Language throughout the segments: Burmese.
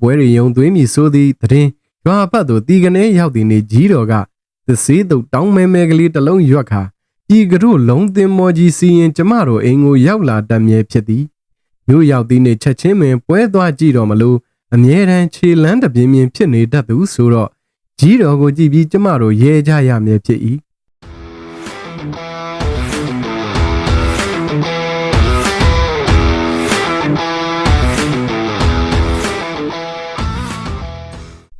ပွဲတွေယုံသွင်းမည်ဆိုသည့်တရင်ရွာဘတ်သို့တီကနေရောက်သည်နေကြီးတော်ကသစေးတုတ်တောင်းမဲမဲကလေးတစ်လုံးရွက်ခါဤကတို့လုံးသင်မောကြီးစီရင်ကျမတို့အိမ်ကိုရောက်လာတတ်မြဲဖြစ်သည်မြို့ရောက်သည်နေချက်ချင်းပင်ပွဲသွားကြည့်တော်မလို့အမြဲတမ်းခြေလန်းတပြင်းပြင်းဖြစ်နေတတ်သူဆိုတော့ကြီးတော်ကိုကြည့်ပြီးကျမတို့ရဲကြရမည်ဖြစ်၏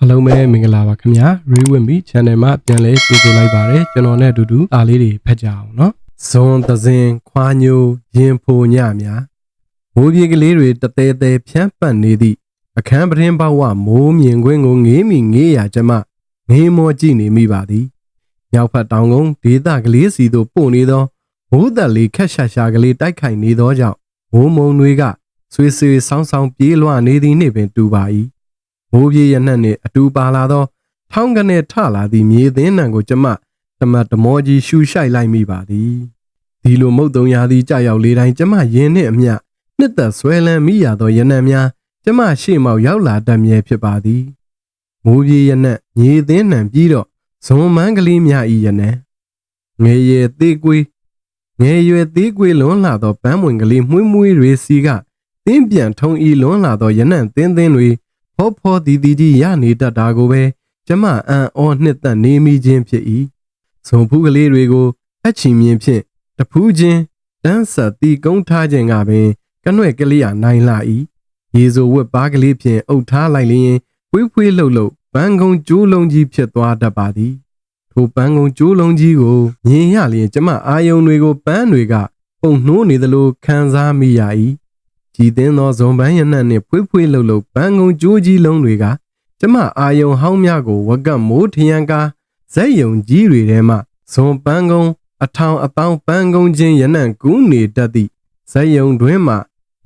အားလုံးပဲမင်္ဂလာပါခင်ဗျာ Rewinby Channel မှာပြန်လည်ကြိုဆိုလိုက်ပါတယ်ကျွန်တော်နဲ့အတူတူအားလေးတွေဖတ်ကြအောင်နော်ဇွန်သဇင်ခွာညိုရင်ဖိုညများမိုးပြေကလေးတွေတသေးသေးဖြန့်ပတ်နေသည့်အခန်းပရင်ဘဝမိုးမြင်ကွင်းကိုငေးမိငေးရာကျမငေးမောကြည့်နေမိပါသည်မြောက်ဖက်တောင်ကုန်းဒေသကလေးစီသို့ပို့နေသောမိုးသက်လေးခက်ရှာရှာကလေးတိုက်ခိုက်နေသောကြောင့်မိုးမုံတွေကဆွေဆွေဆောင်းဆောင်းပြေးလွှာနေသည်နှင့်ပင်တူပါ၏ မိုးပြေးရနှံ့နှင့်အတူပါလာသောထောင်းကနေထလာသည့်မြေသင်းနံကိုကျမတမတ်တမောကြီးရှူရှိုက်လိုက်မိပါသည်ဒီလိုမုတ်တုံရာသည်ကြောက်ရောက်လေးတိုင်းကျမရင်နှင့်အမျှနှစ်သက်ဆွဲလန်းမိရသောရနံများကျမရှေ့မောက်ရောက်လာတတ်မြဲဖြစ်ပါသည်မိုးပြေးရနှံ့မြေသင်းနံပြီးတော့ဇွန်မန်းကလေးများဤရနံငယ်ရည်သေးကွေးငယ်ရွယ်သေးကွေးလွန်းလာသောပန်းမွင်ကလေးမှုန့်မှုန့်တွေစီကတင်းပြန်ထုံဤလွန်းလာသောရနံ့သင်းသင်းတွေ ဖောဖောဒီဒီကြီးရနေတတ်တာကိုပဲကျမအံ့ဩနှစ်သက်နေမိခြင်းဖြစ်၏ဇုံဖူးကလေးတွေကိုအချီမြင်ဖြင့်တဖူးချင်းတန်းဆက်တီကုန်းထားခြင်းကပင်ကနွဲ့ကလေးရနိုင်လာ၏ရေစိုးဝက်ပါးကလေးဖြင့်အုပ်ထားလိုက်လျင်ဖွေးဖွေးလှုပ်လှုပ်ပန်းကုန်းကျိုးလုံးကြီးဖြစ်သွားတတ်ပါသည်ထိုပန်းကုန်းကျိုးလုံးကြီးကိုမြင်ရလျင်ကျမအာယုံတွေကိုပန်းတွေကပုံနှိုးနေသလိုခံစားမိရ၏ ကြည်သင်းသောဇုံပန်းရနံ့နှင့်ဖွေးဖွေးလှုပ်လှုပ်ပန်းကုန်းကျိုးကြီးလုံးတွေကကျမအာယုံဟောင်းများကိုဝကတ်မိုးထရန်ကားဇက်ယုံကြီးတွေထဲမှဇွန်ပန်းကုန်းအထောင်အပေါင်းပန်းကုန်းချင်းရနံ့ကူးနေတတ်သည့်ဇက်ယုံတွင်မှ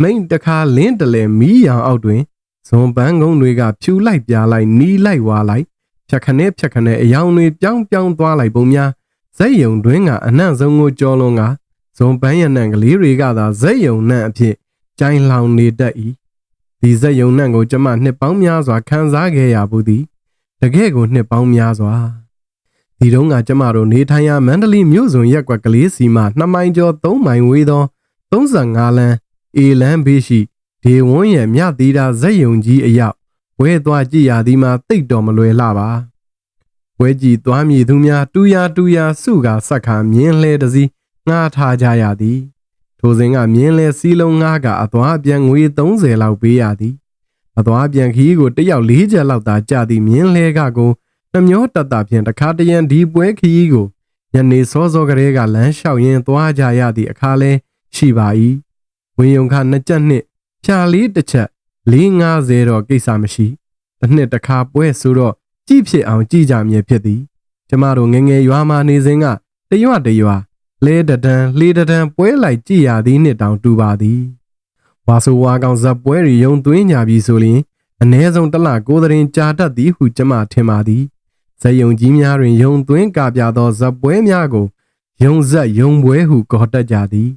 မိန်တခါလင်းတလဲမီးရောင်အောက်တွင်ဇွန်ပန်းကုန်းတွေကဖြူလိုက်ပြားလိုက်နီးလိုက်ဝါလိုက်ဖြတ်ခနဲဖြတ်ခနဲအယောင်တွေပြောင်းပြောင်းသွားလိုက်ပုံများဇက်ယုံတွင်ကအနှံ့ဆုံးကိုကြောလွန်ကဇွန်ပန်းရနံ့ကလေးတွေကသာဇက်ယုံနှံ့အဖြစ် ကြိုင်လောင်နေတတ်၏ဒီဇက်ယုံနှံ့ကိုကျမနှစ်ပေါင်းများစွာခံစားခဲ့ရဘူးသည်တကယ်ကိုနှစ်ပေါင်းများစွာဒီတုန်းကကျမတို့နေထိုင်ရာမန္တလေးမြို့စွန်ရက်ကွက်ကလေးစီမှ2မိုင်ကျော်3မိုင်ဝေးသော35လမ်းအေလန်းဘေးရှိဒေဝွန်းရဲ့မြသီတာဇက်ယုံကြီးအရောက်ဝဲသွားကြည့်ရသည်မှာတိတ်တော်မလွယ်လှပါဝဲကြည့်သွားမည်သူများတူရတူရစုကဆက်ခါမြင်းလဲတစည်းငှားထားကြရသည် ထိုစဉ်ကမြင်းလဲစီးလုံးငှားကအသွားပြန်ငွေ30လောက်ပေးရသည်အသွားပြန်ခီးကိုတယောက်၄ချက်လောက်သာကြသည်မြင်းလဲကကိုနှမျောတတဖြင့်တခါတရံဒီပွဲခီးကိုညနေစောစောကလေးကလမ်းလျှောက်ရင်းသွားကြရသည့်အခါလဲရှိပါ၏ဝင်းယုံခနှစ်ချက်နှစ်ဖြာလေးတစ်ချက်450တော့ကိစ္စမရှိတစ်နှစ်တစ်ခါပွဲဆိုတော့ကြည့်ဖြစ်အောင်ကြည့်ကြမြဲဖြစ်သည်ကျမတို့ငငယ်ရွာမှာနေစဉ်ကတရွတရွာ လဲတဒံလေတဒံပွဲလိုက်ကြည့်ရသည်နှစ်တောင်တူပါသည်ဝါဆိုဝါကောင်ဇက်ပွဲရီယုံသွင်းညာပြီဆိုရင်အ ਨੇ ဆုံးတစ်လကိုသရင်ကြာတတ်သည်ဟုကျမထင်ပါသည်ဇက်ယုံကြီးများတွင်ယုံသွင်းကပြသောဇက်ပွဲများကိုယုံဇက်ယုံပွဲဟုခေါ်တတ်ကြသည်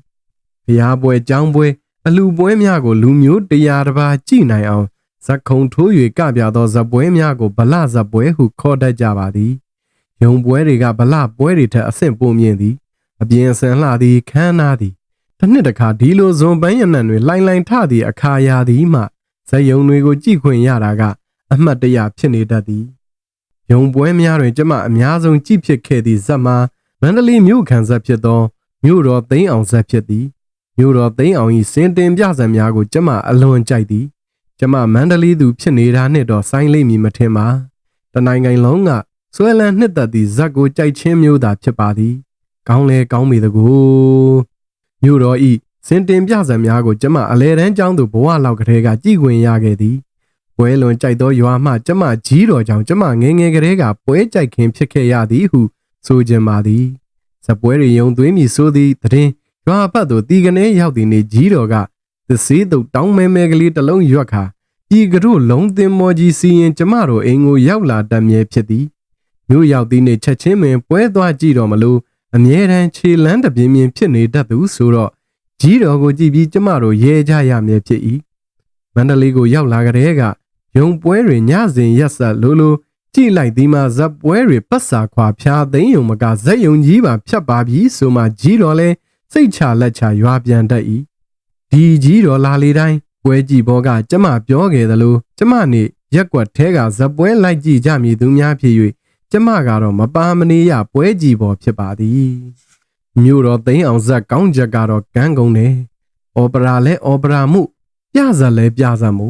ဘုရားပွဲကျောင်းပွဲအလူပွဲများကိုလူမျိုးတရာတစ်ပါးကြည့်နိုင်အောင်ဇက်ခုံထိုး၍ကပြသောဇက်ပွဲများကိုဗလဇက်ပွဲဟုခေါ်တတ်ကြပါသည်ယုံပွဲတွေကဗလပွဲတွေထက်အဆင့်ပိုမြင့်သည် အပြင်ဆန်လှသည်ခမ်းနားသည်တစ်နှစ်တခါဒီလိုဇွန်ပန်းရနံတွေလှိုင်လှိုင်ထသည့်အခါရာသည်မှဇက်ယုံတွေကိုကြည့်ခွင့်ရတာကအမှတ်တရဖြစ်နေတတ်သည်ယုံပွဲများတွင်ကျမအများဆုံးကြည့်ဖြစ်ခဲ့သည့်ဇက်မှာမန္တလေးမြို့ခံဇက်ဖြစ်သောမြို့တော်သိန်းအောင်ဇက်ဖြစ်သည်မြို့တော်သိန်းအောင်၏စင်တင်ပြဇက်များကိုကျမအလွန်ကြိုက်သည်ကျမမန္တလေးသူဖြစ်နေတာနှင့်တော့ဆိုင်လိမ့်မည်မထင်ပါတနိုင်ငံလုံးကဆွဲလန်းနှစ်သက်သည့်ဇက်ကိုကြိုက်ချင်းမျိုးသာဖြစ်ပါသည် ကောင်းလဲကောင်းမိတကူမြို့တော်ဤစင်တင်ပြဇံများကိုကျမအလဲတန်းကျောင်းသူဘဝလောက်ကလေးကကြည်ခွင်ရခဲ့သည်ပွဲလွန်ကြိုက်သောရွာမှကျမကြီးတော်ကြောင့်ကျမငယ်ငယ်ကလေးကပွဲကြိုက်ခင်ဖြစ်ခဲ့ရသည်ဟုဆိုကြပါသည်ဇပွဲတွေယုံသွင်းမည်ဆိုသည်တည်ရွာဘတ်သို့တီကနေရောက်သည်နေကြီးတော်ကသစေးတုတ်တောင်းမဲမဲကလေးတစ်လုံးရွက်ခါဤကတို့လုံးသင်မောကြီးစီရင်ကျမတို့အိမ်ကိုရောက်လာတတ်မြဲဖြစ်သည်မြို့ရောက်သည်နေချက်ချင်းပင်ပွဲသွားကြည့်တော်မလို့ အမြဲတမ်းခြေလန်းတပြင်းပြင်းဖြစ်နေတတ်သူဆိုတော့ကြီးတော်ကိုကြည့်ပြီးကျမတို့ရဲကြရမည်ဖြစ်၏မန္တလေးကိုရောက်လာကြတဲ့ကယုံပွဲတွေညစဉ်ရက်ဆက်လိုလိုကြည့်လိုက်ဒီမှာဇက်ပွဲတွေပတ်စာခွာဖြာသိမ်းယုံမကဇက်ယုံကြီးပါဖြတ်ပါပြီဆိုမှကြီးတော်လဲစိတ်ချလက်ချရွာပြန်တတ်၏ဒီကြီးတော်လာလေတိုင်းပွဲကြည့်ဘောကကျမပြောခဲ့သလိုကျမနေရက်ကွက်ထဲကဇက်ပွဲလိုက်ကြည့်ကြမည်သူများဖြစ်၍ ကျမကတော့မပါမနေရပွဲကြည့်ပေါ်ဖြစ်ပါသည်မြို့တော်သိမ်းအောင်ဇက်ကောင်းချက်ကတော့ကန်းကုန်တယ်အော်ပရာလဲအော်ပရာမှု ပြဇက်လဲပြဇက်မှု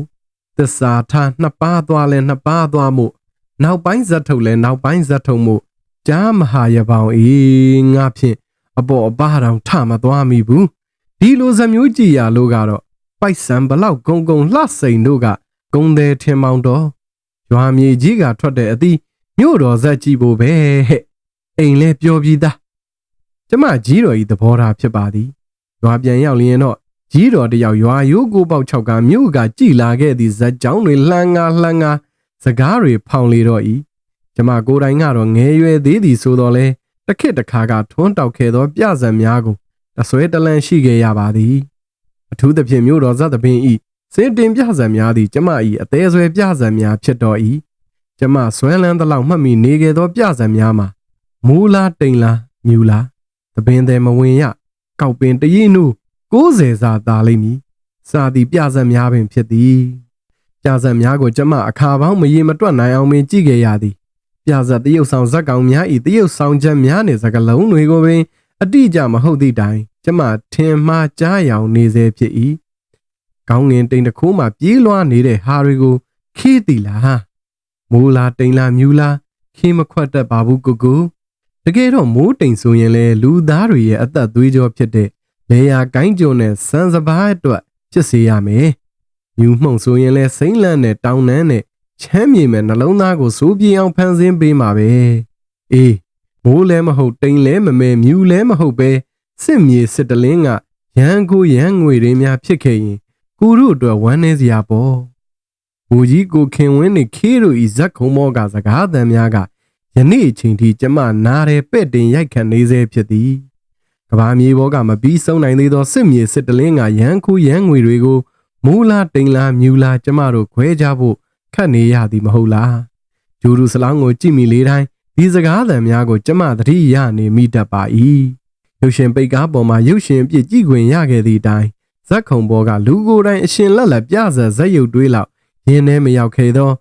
သစ္စာထားနှစ်ပါးသွားလဲနှစ်ပါးသွားမှု နောက်ပိုင်းဇက်ထုတ်လဲနောက်ပိုင်းဇက်ထုတ်မှုကြားမဟာရပောင်အေးငါဖြင့်အပေါ်အပါတောင်ထမသွားမိဘူးဒီလိုဇက်မျိုးကြည်ရလို့ကတော့ပိုက်ဆံဘလောက်ဂုံဂုံလှစိန်တို့ကဂုံတယ်ထင်မောင်တော်ရွာမြေကြီးကထွက်တဲ့အသီး မြို့တော်ဇက်ကြည့်ဖို့ပဲဟဲ့အိမ်လဲပျော်ပြီးသားကျမကြီးတော်ဤသဘောထားဖြစ်ပါသည်ရွာပြန်ရောက်လျင်တော့ကြီးတော်တယောက်ရွာရိုးကိုပေါက်၆ကမြို့ကကြည်လာခဲ့သည့်ဇက်ကြောင်းတွေလှမ်းငါလှမ်းငါစကားတွေဖောင်လေတော့ဤကျမကိုယ်တိုင်ကတော့ငယ်ရွယ်သေးသည်ဆိုတော့လဲတစ်ခေတ်တစ်ခါကထွန်းတောက်ခဲ့သောပြဇံများကိုတဆွဲတလန့်ရှိခဲ့ရပါသည်အထူးသဖြင့်မြို့တော်ဇက်သပင်ဤစင်တင်ပြဇံများသည်ကျမ၏အသေးဆွဲပြဇံများဖြစ်တော်၏ ကျမဆွဲလန်းသလောက်မှတ်မိနေခဲ့သောပြဇံများမှာမူလာတိန်လာမြူလာသပင်သည်မဝင်ရကောက်ပင်တရီနု60စာသာလိမ့်မည်စာသည်ပြဇံများပင်ဖြစ်သည်ပြဇံများကိုကျမအခါပေါင်းမရေမတွက်နိုင်အောင်ပင်ကြည့်ခဲ့ရသည်ပြဇက်တရုတ်ဆောင်ဇက်ကောင်များဤတရုတ်ဆောင်ချက်များနှင့်စကလုံးတွေကိုပင်အတိအကျမဟုတ်သည့်တိုင်ကျမထင်မှားကြားရောင်နေစေဖြစ်၏ကောင်းငင်တိမ်တစ်ခိုးမှပြေးလွှားနေတဲ့ဟာတွေကိုခီးတီလား မိုးလာတိမ်လာမြူလာခင်းမခွတ်တတ်ပါဘူးကိုကိုတကယ်တော့မိုးတိမ်ဆိုရင်လေလူသားတွေရဲ့အသက်သွေးကြောဖြစ်တဲ့လေယာကိုင်းကြုံနဲ့စံစပါးအတွက်ဖြစ်စေရမယ်မြူမှုန့်ဆိုရင်လေစိမ့်လန့်နဲ့တောင်းနှန်းနဲ့ချမ်းမြေမဲ့နှလုံးသားကိုစိုးပြေအောင်ဖန်ဆင်းပေးမှာပဲအေးမိုးလည်းမဟုတ်တိမ်လည်းမမဲမြူလည်းမဟုတ်ပဲစစ်မြေစစ်တလင်းကရန်ကိုရန်ငွေတွေများဖြစ်ခဲ့ရင်ကိုတို့အတွက်ဝမ်းနည်းစရာပေါ့ ဘူကြီးကိုခင်ဝင်းနေခေးတို့ဤဇက်ခုံမောကစကားသံများကယနေ့အချိန်ထိကျမနားရဲပဲ့တင်ရိုက်ခံနေစေဖြစ်သည်ကဘာမြေဘောကမပြီးဆုံးနိုင်သေးသောစစ်မြေစစ်တလင်းကရန်ကိုရန်ငွေတွေကိုမူလာတိမ်လာမြူလာကျမတို့ခွဲကြဖို့ခတ်နေရသည်မဟုတ်လားဂျူရူစလောင်းကိုကြည့်မိလေတိုင်းဒီစကားသံများကိုကျမသတိရနေမိတတ်ပါ၏ရုပ်ရှင်ပိတ်ကားပေါ်မှာရုပ်ရှင်ပြည့်ကြည့်ခွင့်ရခဲ့သည့်အတိုင်းဇက်ခုံဘောကလူကိုယ်တိုင်အရှင်လက်လက်ပြဇက်ဇက်ရုပ်တွေးလောက် ရင်းထဲမရောက်ခဲ့သော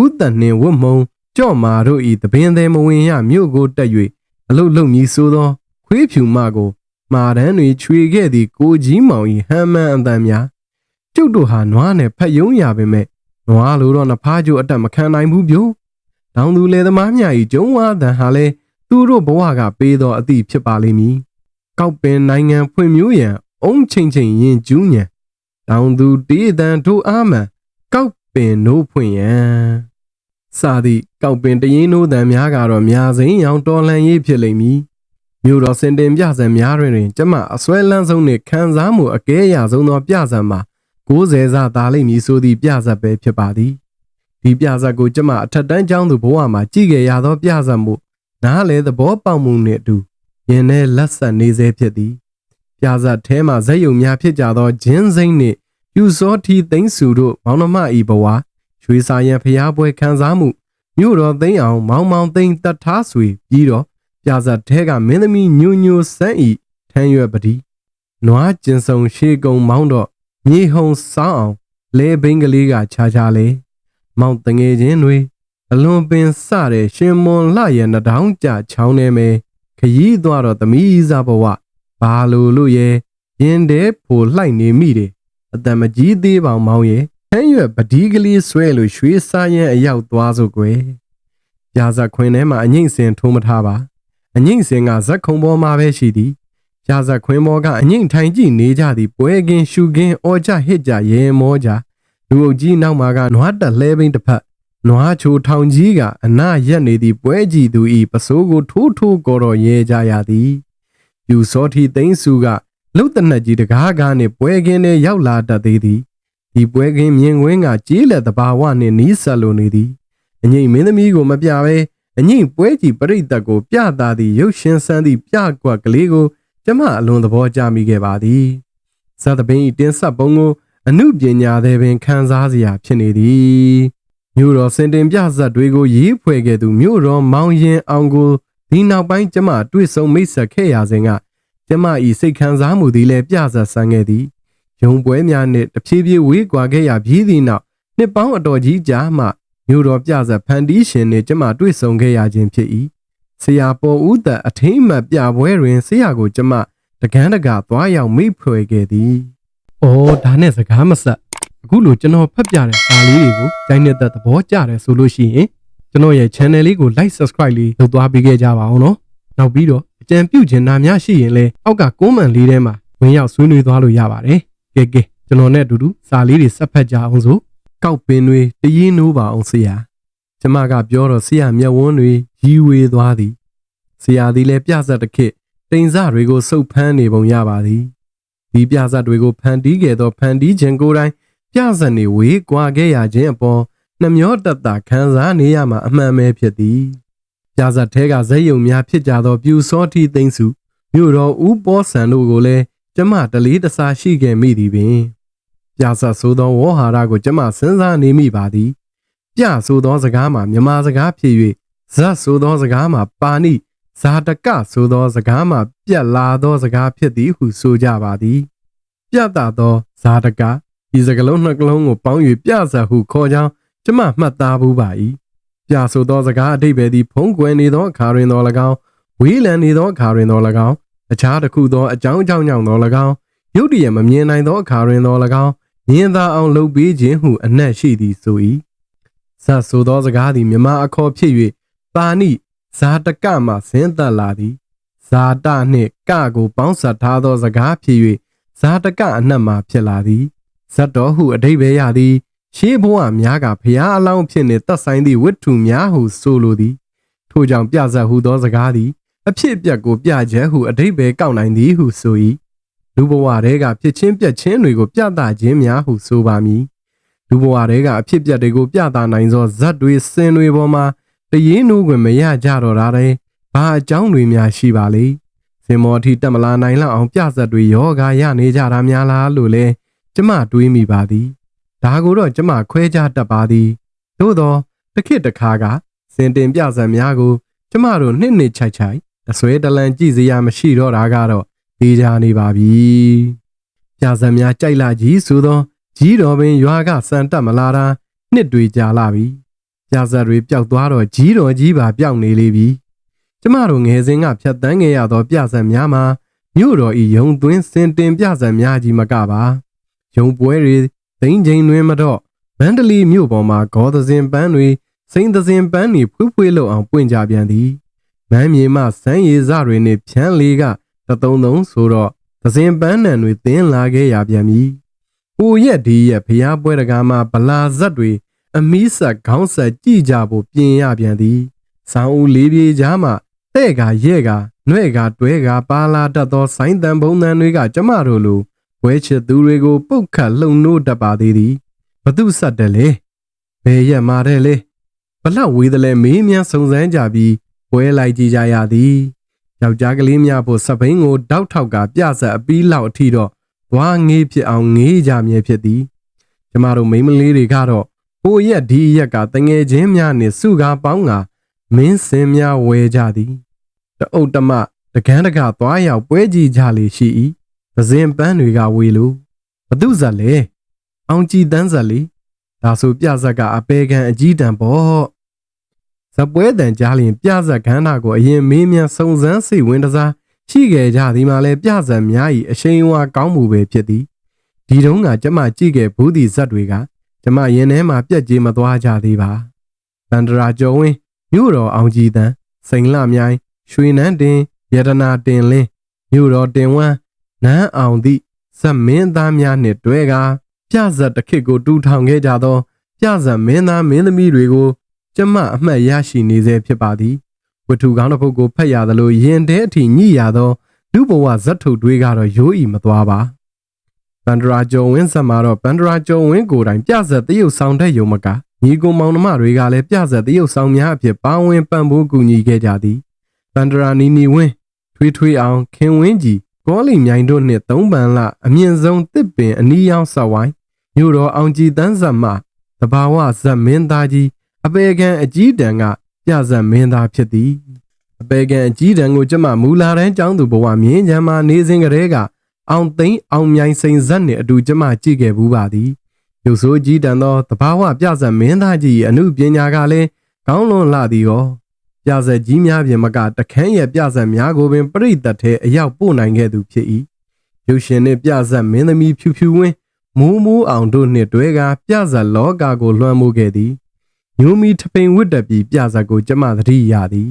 ဥတန်နှင်ဝတ်မုံကြော့မာတို့ဤတပင်သည်မဝင်ရမြို့ကိုတက်၍အလုတ်လုံမည်ဆိုသော ခွေးဖြူမကို မာတန်းတွေချွေခဲ့သည့်ကိုကြီးမောင်၏ဟမ်းမန်းအတန်များကျုပ်တို့ဟာနွားနဲ့ဖက်ယုံရပေမဲ့နွားလိုတော့နဖားကျိုးအတက်မခံနိုင်ဘူးပြို့တောင်သူလေသမားများ၏ကျုံဝါတန်ဟာလဲသူတို့ဘဝကပေးသောအသည့်ဖြစ်ပါလိမ့်မည်ကောက်ပင်နိုင်ငံဖွံ့ဖြိုးရန်အုံချိန်ချိန်ရင်ကျူးညံတောင်သူတေးတန်တို့အားမှန်ကောက် ပင်နိုးဖွင့်ရန်စာသည့်ကောက်ပင်တရင်နိုးတန်များကတော့များစိန်ရောင်တော်လှန်ရေးဖြစ်လိမ့်မည်မြို့တော်စင်တင်ပြဇံများတွင်ကျမအစွဲလန်းဆုံးနှင့်ခံစားမှုအကဲအရဆုံးသောပြဇံမှာ90စာသားလိမ့်မည်ဆိုသည့်ပြဇက်ပဲဖြစ်ပါသည်ဒီပြဇက်ကိုကျမအထက်တန်းကျောင်းသူဘဝမှာကြည့်ခဲ့ရသောပြဇက်မှုနားလေသဘောပေါက်မှုနှင့်အတူရင်ထဲလက်ဆက်နေစေဖြစ်သည်ပြဇက်ထဲမှဇက်ယုံများဖြစ်ကြသောဂျင်းစိမ့်နှင့် ပြူစောထီသိန်းစုတို့မောင်နှမဤဘဝရွှေစာရန်ဖျားပွဲခံစားမှုမြို့တော်သိန်းအောင်မောင်မောင်သိန်းတတ်ထားဆွေပြီးတော့ပြဇက်ထဲကမင်းသမီးညိုညိုစန်းဤထမ်းရွက်ပတိနွားကျင်စုံရှေးကုံမောင်းတော့မြေဟုံစောင်းအောင်လဲဘိန်းကလေးကခြားခြားလဲမောင်တငယ်ချင်းတွေအလွန်ပင်စတဲ့ရှင်မွန်လှရဲ့နှတောင်းကြချောင်းနေမယ်ခရီးသွားတော့သမီးစားဘဝဘာလို့လို့ရဲ့ရင်တဲဖို့လှိုက်နေမိတယ် အတံမကြီးသေးပေါင်မောင်းရဲ့ဟဲ့ရွက်ပဒီကလေးဆွဲလို့ရွှေစားရင်အရောက်သွားစို့ကွယ်ရာဇခွင်ထဲမှာအငိမ့်စင်ထိုးမထားပါအငိမ့်စင်ကဇက်ခုံပေါ်မှာပဲရှိသည်ရာဇခွင်ပေါ်ကအငိမ့်ထိုင်ကြည့်နေကြသည်ပွဲကင်းရှူကင်းအော်ကြဟစ်ကြရဲမောကြလူအုပ်ကြီးနောက်မှာကနွားတက်လဲဘိန်းတစ်ဖက်နွားချိုထောင်ကြီးကအနာရက်နေသည့်ပွဲကြည့်သူဤပစိုးကိုထိုးထိုးကော်တော်ရဲကြရသည်ယူစောထီသိန်းစုက လှုပ်တနက်ကြီးတကားကားနှင့်ပွဲကင်းထဲရောက်လာတတ်သေးသည်ဒီပွဲကင်းမြင်ကွင်းကကြီးလက်တဘာဝနှင့်နီးဆက်လိုနေသည်အငိမ့်မင်းသမီးကိုမပြဘဲအငိမ့်ပွဲကြီးပြိတ္တကိုပြတာသည့်ရုပ်ရှင်ဆန်းသည့်ပြကွက်ကလေးကိုကျမအလွန်သဘောကျမိခဲ့ပါသည်ဇာတပင်းဤတင်းဆက်ပုံကိုအမှုပညာသည်ပင်ခံစားစရာဖြစ်နေသည်မြို့တော်စင်တင်ပြဇက်တွေကိုရေးဖွဲ့ခဲ့သူမြို့တော်မောင်ရင်အောင်ကိုဒီနောက်ပိုင်းကျမတွေ့ဆုံမိတ်ဆက်ခဲ့ရစဉ်က ကျမဤစိတ်ခံစားမှုသည်လည်းပြဇက်ဆန်းခဲ့သည်ရုံပွဲများနှင့်တဖြည်းဖြည်းဝေးကွာခဲ့ရပြီးသည့်နောက်နှစ်ပေါင်းအတော်ကြီးကြာမှမြို့တော်ပြဇက်ဖန်တီးရှင်နှင့်ကျမတွေ့ဆုံခဲ့ရခြင်းဖြစ်၏ဆရာပေါ်ဦးသက်အထိမ့်မှတ်ပြပွဲတွင်ဆရာကိုကျမတကန်းတကာသွားရောက်မိတ်ဖွဲ့ခဲ့သည်။အော်ဒါနဲ့စကားမဆက်အခုလိုကျွန်တော်ဖတ်ပြတဲ့စာလေးတွေကိုကြိုင်းနေတဲ့သဘောကျတယ်ဆိုလို့ရှိရင်ကျွန်တော်ရဲ့ channel လေးကို like subscribe လေးလုပ်သွားပေးခဲ့ကြပါအောင်နော်။ နောက်ပြီးတော့အကြံပြုချင်တာများရှိရင်လည်းအောက်က comment လေးထဲမှာဝင်ရောက်ဆွေးနွေးသွားလို့ရပါတယ်။ကဲကဲကျွန်တော်နဲ့အတူတူစာလေးတွေဆက်ဖတ်ကြအောင်ဆိုကောက်ပင်တွေတည်င်းနိုးပါအောင်ဆရာ။ကျမကပြောတော့ဆရာမျက်ဝန်းတွေရီဝေသွားသည်။ဆရာသည်လည်းပြဆက်တစ်ခေတ်တိမ်စတွေကိုစုပ်ဖမ်းနေပုံရပါသည်။ဒီပြဆက်တွေကိုဖန်တီးခဲ့သောဖန်တီးခြင်းကိုယ်တိုင်ပြဆက်နေဝေးကွာခဲ့ရခြင်းအပေါ်နှမျောတတခံစားနေရမှာအမှန်ပဲဖြစ်သည်။ ပြဆက်ထဲကဇက်ယုံများဖြစ်ကြသောပြူစောတိသိမ့်စုမြို့တော်ဦးပေါ်ဆန်တို့ကိုလည်းကျမတလေးတစားရှိခဲ့မိသည်ပင်ပြဆက်ဆိုသောဝေါ်ဟာရကိုကျမစဉ်းစားနေမိပါသည်။ပြဆိုသောစကားမှာမြမစကားဖြစ်၍ဇတ်ဆိုသောစကားမှာပါဏိဇာတကဆိုသောစကားမှာပြက်လာသောစကားဖြစ်သည်ဟုဆိုကြပါသည် ပြတ်တာသောဇာတကဒီစကလုံးနှစ်ကလုံးကိုပေါင်း၍ပြဇတ်ဟုခေါ်ကြောင်းကျမမှတ်သားဘူးပါ၏ ပြဆိုသောစကားအတိတ်ပဲသည်ဖုံးကွယ်နေသောအခါတွင်တော်၎င်းဝေးလံနေသောအခါတွင်တော်၎င်းအခြားတစ်ခုသောအကြောင်းအကြောင်းကြောင့်တော်၎င်းရုတ်တရက်မမြင်နိုင်သောအခါတွင်တော်၎င်းမြင်သာအောင်လုပ်ပေးခြင်းဟုအနက်ရှိသည်ဆို၏ဇတ်ဆိုသောစကားသည်မြမအခေါ်ဖြစ်၍ပါဏိဇာတကမှဆင်းသက်လာသည်ဇာတနှင့်ကကိုပေါင်းစပ်ထားသောစကားဖြစ်၍ဇာတကအနက်မှဖြစ်လာသည်ဇတ်တော်ဟုအတိတ်ပဲရသည် ရှေးဘဝများကဖျားအလောင်းဖြစ်နေသက်ဆိုင်သည့်ဝတ္ထုများဟုဆိုလိုသည်ထို့ကြောင့်ပြဇတ်ဟုသောစကားသည်အဖြစ်အပျက်ကိုပြချက်ဟုအတိတ်ပဲကောက်နိုင်သည်ဟုဆို၏လူဘဝတဲကဖြစ်ချင်းပြက်ချင်းတွေကိုပြသခြင်းများဟုဆိုပါမည်လူဘဝတဲကအဖြစ်အပျက်တွေကိုပြသနိုင်သောဇတ်တွေစင်တွေပေါ်မှာတည်င်းနိုးခွင့်မရကြတော့တာတဲ့ဘာအကြောင်းတွေများရှိပါလိမ့်စင်မော်ထီတက်မလာနိုင်လောက်အောင်ပြဆက်တွေယောဂါရနေကြတာများလားလို့လဲကျမတွေးမိပါသည် ဒါကိုတော့ကျမခွဲခြားတတ်ပါသည်သို့သောတစ်ခေတ်တစ်ခါကစင်တင်ပြဆက်များကို ကျမတို့နှစ်နှစ်ချိုက်ချိုက်အစွဲတလန်ကြည့်စရာမရှိတော့တာကတော့ဒီကြနေပါပြီပြဆက်များကြိုက်လာကြီးဆိုသောကြီးတော်ပင်ရွာကစံတက်မလာတာနှစ်တွေကြာလာပြီပြဇက်တွေပျောက်သွားတော့ကြီးတော်ကြီးပါပျောက်နေလေပြီကျမတို့ငယ်စဉ်ကဖြတ်တန်းခဲ့ရသောပြဇက်များမှာမြို့တော်ဤယုံသွင်းစင်တင်ပြဇက်များကြီးမကပါယုံပွဲတွေ သိန်းချင်းတွင်မတော့မန္တလေးမြို့ပေါ်မှာဂေါ်သစင်ပန်းတွေစိန်သစင်ပန်းတွေဖွေးဖွေးလောက်အောင်ပွင့်ကြပြန်သည်မန်းမြေမှစမ်းရည်စတွေနှင့်ဖြန်းလေးကတသုံးသုံးဆိုတော့သစင်ပန်းနံတွေသင်းလာခဲ့ရပြန်ပြီ။ဟိုရက်ဒီရက်ဖျားပွဲတကားမှာဗလာဇက်တွေအမီးဆက်ခေါင်းဆက်ကြည့်ကြဖို့ပြင်ရပြန်သည်။ဆောင်းဦးလေးပြေကြားမှတဲ့ကရဲ့ကနှဲ့ကတွဲကပါလာတတ်သောဆိုင်းတန်ဘုံတန်တွေကကျမတို့လို ဝဲချစ်သူတွေကိုပုတ်ခတ်လှုံနိုးတတ်ပါသေးသည်ဘသူဆက်တယ်လေဘယ်ရက်မာတဲ့လေဘလောက်ဝေးတယ်လဲမေးမြန်းစုံစမ်းကြပြီးဝဲလိုက်ကြည့်ကြရသည်ယောက်ျားကလေးများဖို့စပိန်ကိုတောက်ထောက်ကပြဆက်အပီးလောက်အထိတော့ဝါငေးဖြစ်အောင်ငေးကြမြဲဖြစ်သည်ကျမတို့မိန်းမလေးတွေကတော့ဟိုရက်ဒီရက်ကတငယ်ချင်းများနှင့်စုကားပေါင်းကမင်းစင်များဝဲကြသည်တအုပ်တမတကန်းတကသွားရောက်ပွဲကြည့်ကြလေရှိ၏ သဇင်ပန်းတွေကဝေလို့ဘသူဇက်လဲအောင်ကြည်တန်းဇက်လေဒါဆိုပြဇက်ကအပေခံအကြီးတန်ပေါ့ဇပွဲတန်ကြားလျင်ပြဇက်ခန္ဓာကိုအရင်မေးမြန်းစုံစမ်းစိတ်ဝင်တစားရှိခဲ့ကြသည်မှာလဲပြဇက်များ၏အရှိန်အဝါကောင်းမှုပဲဖြစ်သည်ဒီတုန်းကကျမကြည့်ခဲ့ဘူးသည့်ဇက်တွေကကျမရင်ထဲမှာပြက်ကြေးမသွားကြသေးပါတန္တရာကျော်ဝင်းမြို့တော်အောင်ကြည်တန်စိန်လှမြိုင်ရွှေနန်းတင်ယတနာတင်လင်းမြို့တော်တင်ဝမ်း နန်းအောင်သည့်ဇက်မင်းသားများနှင့်တွဲကားပြဇက်တစ်ခေတ်ကိုတူထောင်ခဲ့ကြသော ပြဇက်မင်းသားမင်းသမီးတွေကိုကျမအမှတ်ရရှိနေစေဖြစ်ပါသည်ဝတ္ထုကောင်းတစ်ပုဒ်ကိုဖတ်ရသလိုရင်ထဲအထိညှိရသောလူဘဝဇက်ထုတ်တွေးကတော့ရိုးဤမသွားပါပန္ဒရာကျော်ဝင်းဆက်မှာတော့ပန္ဒရာကျော်ဝင်းကိုယ်တိုင်ပြဆက်တရုပ်ဆောင်တဲ့ယုံမကညီကုံမောင်နှမတွေကလည်းပြဆက်တရုပ်ဆောင်များအဖြစ်ပါဝင်ပံ့ပိုးကူညီခဲ့ကြသည်ပန္ဒရာနီနီဝင်းထွေးထွေးအောင်ခင်ဝင်းကြီး ကောလီမြိုင်တို့နှင့်သုံးပန်လအမြင့်ဆုံးတစ်ပင်အနီးရောင်းဆက်ဝိုင်းမြို့တော်အောင်ကြည်တန်းဆက်မှသဘာဝဇက်မင်းသားကြီးအပေကံအကြီးတန်းကပြဇက်မင်းသားဖြစ်သည်အပေကံအကြီးတန်းကိုကျမမူလာတန်းကျောင်းသူဘဝမြင်းချမ်းမှာနေစဉ်ကတည်းကအောင်သိန်းအောင်မြိုင်စိန်ဇက်နှင့်အတူကျမကြည့်ခဲ့ဘူးပါသည်ရုပ်ဆိုးကြီးတန်းသောတဘာဝပြဇက်မင်းသားကြီး၏အမှုပညာကလည်းကောင်းလွန်လာသည်ရော ပြဇက်ကြီးများပြင်မကတခန်းရဲ့ပြဇက်များကိုပင်ပြိတ္တထဲအရောက်ပို့နိုင်ခဲ့သူဖြစ်၏ရုပ်ရှင်နှင့်ပြဇက်မင်းသမီးဖြူဖြူဝင်းမိုးမိုးအောင်တို့နှင့်တွဲကပြဇက်လောကကိုလွှမ်းမိုးခဲ့သည်ညိုမီထပိန်ဝတ်တက်ပြီးပြဇက်ကိုကျမသတိရသည်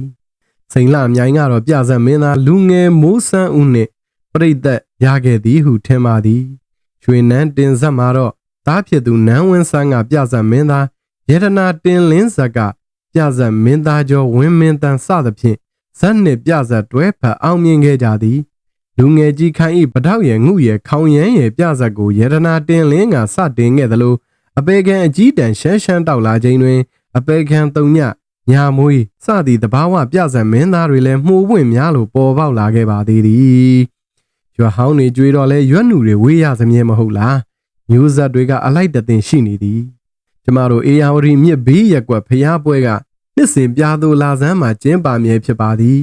စိန်လမြိုင်ကတော့ပြဇက်မင်းသားလူငယ်မိုးဆန်းဦးနှင့်ပြိတ္တရခဲ့သည်ဟုထင်ပါသည်ရွှေနန်းတင်ဆက်မှာတော့သားဖြစ်သူနန်းဝင်းဆန်းကပြဇက်မင်းသားယေဒနာတင်လင်းဇက်က ပြဇက်မင်းသားကျော်ဝင်းမင်းတန်စသဖြင့်ဇက်နှင့်ပြဇက်တွဲဖက်အောင်မြင်ခဲ့ကြသည်လူငယ်ကြီးခိုင်ဤပတောက်ရဲ့ငုရဲ့ခေါင်ရမ်းရဲ့ပြဇက်ကိုယေဒနာတင်လင်းကစတင်ခဲ့သလိုအပေခံအကြီးတန်းရှမ်းရှမ်းတောက်လာခြင်းတွင် အပေခံတုံညညာမွေးစသည့်တဘာဝပြဇက်မင်းသားတွေလည်းမှုပွင့်များလို့ပေါ်ပေါက်လာခဲ့ပါသေးသည်ရွာဟောင်းတွေကြွေတော့လဲရွက်နူတွေဝေးရစမြဲမဟုတ်လားမျိုးဆက်တွေကအလိုက်တသိင်ရှိနေသည် ကျမတို့အေယာဝတီမြစ်ဘေးရက်ကွက်ဖျားပွဲကနှစ်စဉ်ပြားသူလာစမ်းမှာကျင်းပါမြဲဖြစ်ပါသည်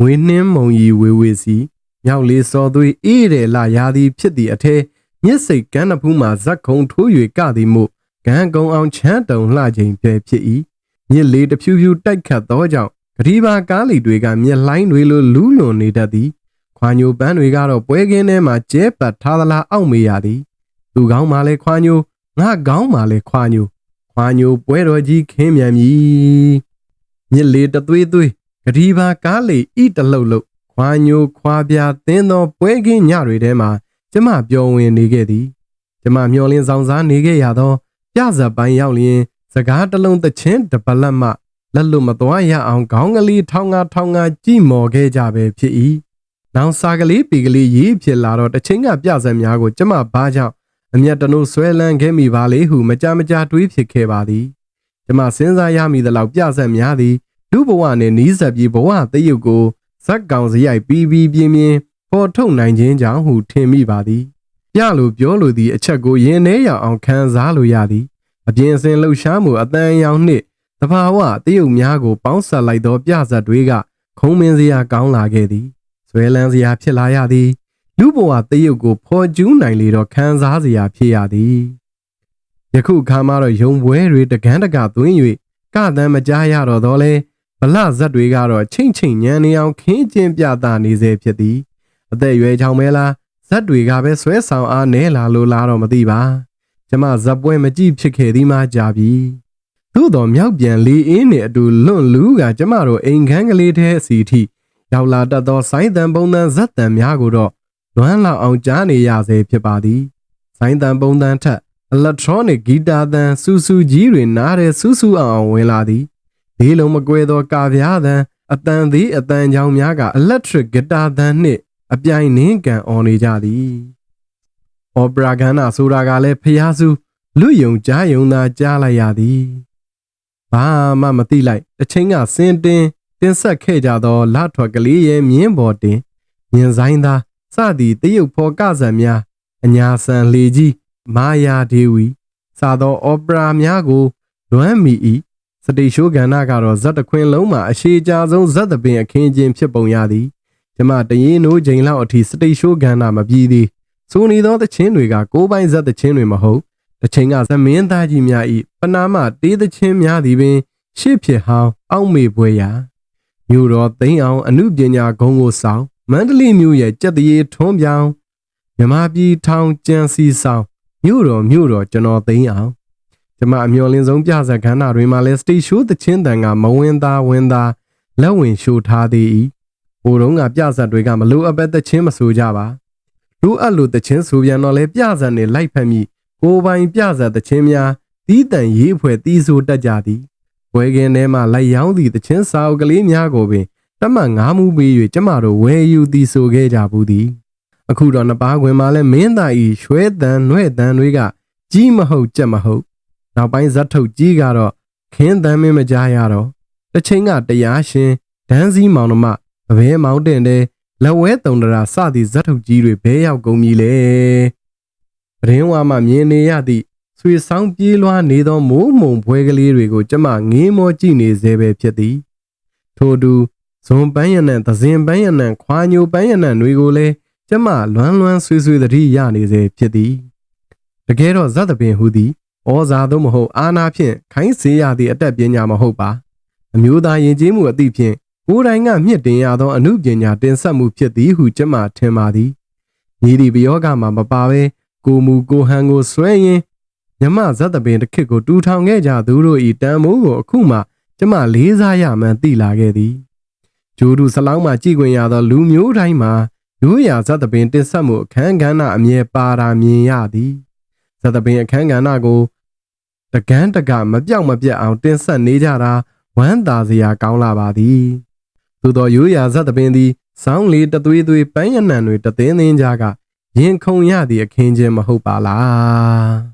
ငွေနှင်းမုံရီဝေဝေစီမြောက်လေးစော်သွေးအေးတယ်လာရာသည်ဖြစ်သည့်အထဲမြစ်စိတ်ကမ်းနဖူးမှာဇက်ခုံထိုး၍ကသည်မို့ဂန်းကုံအောင်ချမ်းတုံလှခြင်းပဲဖြစ်၏မြစ်လေးတစ်ဖြူဖြူတိုက်ခတ်သောကြောင့်ဂရီဘာကားလီတွေကမြက်လှိုင်းတွေလိုလူးလွန်နေတတ်သည်ခွာညိုပန်းတွေကတော့ပွဲကင်းထဲမှာကျဲပတ်ထားသလားအောက်မေးရသည်သူကောင်းမှလည်းခွာညိုငါကောင်းမှလည်းခွာညို ခွာညိုပွဲတော်ကြီးခင်းမြန်မည်မြစ်လေးတသွေးသွေးဂရီဘာကားလီဤတလှုပ်လှုပ်ခွာညိုခွာပြသင်းသောပွဲကင်းညတွေထဲမှာကျမပျော်ဝင်နေခဲ့သည်ကျမမျောလင်းဆောင်စားနေခဲ့ရသောပြဇက်ပိုင်းရောက်လျင်စကားတစ်လုံးတချင်းတပလက်မှလက်လွတ်မသွားရအောင်ခေါင်းကလေးထောင်းငါထောင်းငါကြည်မော်ခဲ့ကြပဲဖြစ်၏နောင်စာကလေးပေကလေးရေးဖြစ်လာတော့တချင်းကပြဇက်များကိုကျမဘာကြောင့် အမျက်တနိုးဆွဲလန်းခဲ့မိပါလေဟုမကြမကြတွေးဖြစ်ခဲ့ပါသည်ကျမစဉ်းစားရမိသလောက်ပြဇက်များသည်လူဘဝနှင့်နီးစပ်ပြီးဘဝတရုပ်ကိုဇက်ကောင်စရိုက်ပြီးပြီးပြင်းပြင်းပေါ်ထုတ်နိုင်ခြင်းကြောင့်ဟုထင်မိပါသည်ပြလိုပြောလိုသည့်အချက်ကိုရင်ထဲရအောင်ခံစားလိုရသည်အပြင်အစင်လှုပ်ရှားမှုအတန်ရောင်နှင့်တဘာဝတရုပ်များကိုပေါင်းဆက်လိုက်သောပြဇက်တွေကခုံမင်းစရာကောင်းလာခဲ့သည်ဆွဲလန်းစရာဖြစ်လာရသည် လူဘဝတရုပ်ကိုဖော်ကျူးနိုင်လေတော့ခံစားစရာဖြစ်ရသည်ယခုအခါမှာတော့ယုံပွဲတွေတကန်းတကသွင်း၍ကသမ်းမကြားရတော့တော့လဲဗလဇက်တွေကတော့ချိန်ချိန်ညံနေအောင်ခင်းကျင်းပြတာနေစေဖြစ်သည်အသက်ရွယ်ချောင်မဲလားဇက်တွေကပဲဆွဲဆောင်အားနဲလာလို့လားတော့မသိပါကျမဇက်ပွဲမကြည့်ဖြစ်ခဲ့သည်မှကြာပြီသို့တော်မြောက်ပြန်လီအင်းနှင့်အတူလွန့်လူးကကျမတို့အိမ်ခန်းကလေးထဲအစီထိရောက်လာတတ်သောဆိုင်းတန်ပုံတန်ဇက်တန်များကိုတော့ လွမ်းလောက်အောင်ကြားနေရစေဖြစ်ပါသည်ဆိုင်းတန်ပုံတန်ထက် electronic ဂီတာတန်စူးစူးကြီးတွေနားတဲ့စူးစူးအောင်ဝင်လာသည်ဒီလုံးမကွဲသောကာပြားတန်အတန်သေးအတန်ကြောင်များက electric guitar တန်နှင့်အပြိုင်နှင်းကန်အော်နေကြသည်။အော်ပရာဂန်နာဆိုတာကလည်းဖျားစုလူယုံကြားယုံသာကြားလိုက်ရသည်။ဘာမှမသိလိုက်တစ်ချိန်ကစင်တင်တင်ဆက်ခဲ့ကြသောလထွက်ကလေးရဲ့မြင်းပေါ်တင်မြင်ဆိုင်သာ စသည်တရုတ်ဖော်ကဆန်များအညာဆန်လေကြီးမာယာဒေဝီစသောအော်ပရာများကိုလွမ်းမီ၏စတေရှိုးကဏ္ဍကတော့ဇက်တခွင်လုံးမှာအရှိကြဆုံးဇက်တပင်အခင်းချင်းဖြစ်ပုံရသည်ကျမတရင်နိုးချိန်လောက်အထိစတေရှိုးကဏ္ဍမပြီးသည်ဆိုနေသောတခြင်းတွေကကိုးပိုင်းဇက်တခြင်းတွေမဟုတ်တခြင်းကသမင်းသားကြီးများ၏ပနာမတေးတခြင်းများသည်ပင် ရှေ့ဖြစ်ဟောင်းအောက်မေပွဲရာမြို့တော်သိန်းအောင်အမှုပညာဂုံကိုဆောင် မန္တလေးမြို့ရဲ့ကြက်တရေထွန်းပြောင်းမြမပြည်ထောင်ကျန်စီဆောင်မြို့တော်မြို့တော်ကျွန်တော်သိန်းအောင်ကျမအမျော်လင့်ဆုံးပြဇက်ကဏ္ဍတွေမှာလဲစတေရှိုးသချင်းတန်ကမဝင်းသားဝင်းသားလက်ဝင်ရှို့ထားသေး၏ဟိုတုန်းကပြဇက်တွေကမလိုအပ်ပဲသချင်းမဆိုကြပါလိုအပ်လို့သချင်းဆိုပြန်တော့လဲပြဇက်နဲ့လိုက်ဖက်မိကိုပိုင်ပြဇက်သချင်းများတီးတန်ရေးဖွဲ့တီးဆိုတတ်ကြသည်ဝဲကင်းထဲမှလိုက်ရောင်းသည့်သချင်းစာအုပ်ကလေးများကိုပင် တမတ်ငားမှုပေး၍ကျမတို့ဝယ်ယူသည်ဆိုခဲ့ကြဘူးသည်အခုတော့နှစ်ပါးခွင်မှာလဲမင်းသားဤရွှဲတန်နှဲ့တန်တွေကကြီးမဟုတ်ကြက်မဟုတ်နောက်ပိုင်းဇက်ထုတ်ကြီးကတော့ခင်းတမ်းမင်းမကြားရတော့တစ်ချိန်ကတရားရှင်ဒန်းစည်းမောင်နှမအဘဲမောင်တင်တဲ့လက်ဝဲတုံတရာစသည့်ဇက်ထုတ်ကြီးတွေဘဲရောက်ကုန်ပြီလေပရင်းဝါမှမြင်နေရသည့်ဇဆွေဆောင်ပြေးလွှားနေသောမိုးမှုန်ဖွဲကလေးတွေကိုကျမငေးမောကြည့်နေစေပဲဖြစ်သည်ထို့အတူ ဇွန်ပန်းရနံသဇင်ပန်းရနံခွာညိုပန်းရနံတွေကိုလည်းကျမလွမ်းလွမ်းဆွေဆွေသတိရနေစေဖြစ်သည်တကယ်တော့ဇတ်တပင်ဟူသည်ဩဇာသို့မဟုတ်အာနာဖြင့်ခိုင်းစေရသည့်အတတ်ပညာမဟုတ်ပါအမျိုးသားယဉ်ကျေးမှုအသည့်ဖြင့်ကိုယ်တိုင်ကမြင့်တင်ရသောအမှုပညာတင်ဆက်မှုဖြစ်သည်ဟုကျမထင်ပါသည်ညီဒီပယောဂမှာမပါဘဲကိုမူကိုဟန်ကိုဆွဲရင်မြမဇတ်တပင်တစ်ခစ်ကိုတူထောင်ခဲ့ကြသူတို့ဤတန်မိုးကိုအခုမှကျမလေးစားရမှန်းသိလာခဲ့သည် ဂျိုးဒူဆလောင်းမှကြည်ခွင့်ရသောလူမျိုးတိုင်းမှာရိုးရာဇတ်တပင်တင်ဆက်မှုအခန်းကဏ္ဍအမြဲပါတာမြင်ရသည်ဇတ်တပင်အခန်းကဏ္ဍကိုတကန်းတကမပြောက်မပြတ်အောင်တင်ဆက်နေကြတာဝမ်းသာစရာကောင်းလာပါသည်သို့သောရိုးရာဇတ်တပင်သည်စောင်းလေတသွေးသွေးပန်းရနံတွေတသင်းသင်းကြားကရင်ခုန်ရသည့်အခင်းချင်းမဟုတ်ပါလား